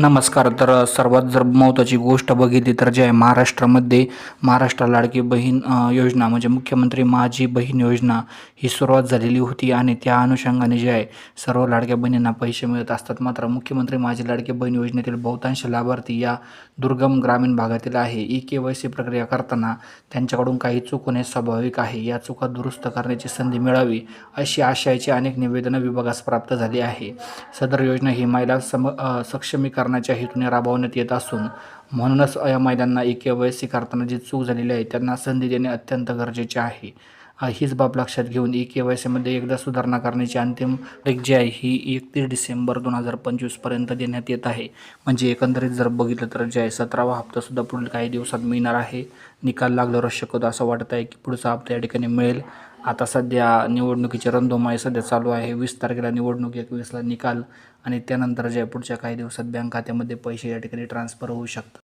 नमस्कार तर सर्वात जर महत्त्वाची गोष्ट बघितली तर जे आहे महाराष्ट्रामध्ये महाराष्ट्र लाडकी बहीण योजना म्हणजे मुख्यमंत्री माझी बहीण योजना ही सुरुवात झालेली होती आणि त्या अनुषंगाने जे आहे सर्व लाडक्या बहिणींना पैसे मिळत असतात. मात्र मुख्यमंत्री माझी लाडकी बहीण योजनेतील बहुतांश लाभार्थी या दुर्गम ग्रामीण भागातील आहे. ई के वाय सी प्रक्रिया करताना त्यांच्याकडून काही चूक होणे स्वाभाविक आहे. या चुका दुरुस्त करण्याची संधी मिळावी अशी आशयाची अनेक निवेदनं विभागास प्राप्त झाली आहे. सदर योजना ही महिला सम सक्षमीकरण करण्याच्या हेतूने राबवण्यात येत असून म्हणूनच या मैदानांना एके के करताना जी चूक झालेली आहे त्यांना संधी देणे अत्यंत गरजेचे आहे. हीच बाब लक्षात घेऊन ई के वाय सीमध्ये एकदा सुधारणा करण्याची अंतिम तारीख जी आहे. ही एकतीस डिसेंबर दोन हजार पंचवीसपर्यंत देण्यात येत आहे. म्हणजे एकंदरीत जर बघितलं तर जे आहे सतरावा हप्तासुद्धा पुढील काही दिवसात मिळणार आहे. निकाल लागल्यावर शक्यतो असं वाटत आहे की पुढचा हप्ता या ठिकाणी मिळेल. आता सध्या निवडणुकीची रंधोमाई सध्या चालू आहे. वीस तारखेला निवडणूक एकवीसला निकाल आणि त्यानंतर जयपूरच्या पुढच्या काही दिवसात बँक खात्यामध्ये पैसे या ठिकाणी ट्रान्सफर होऊ शकतात.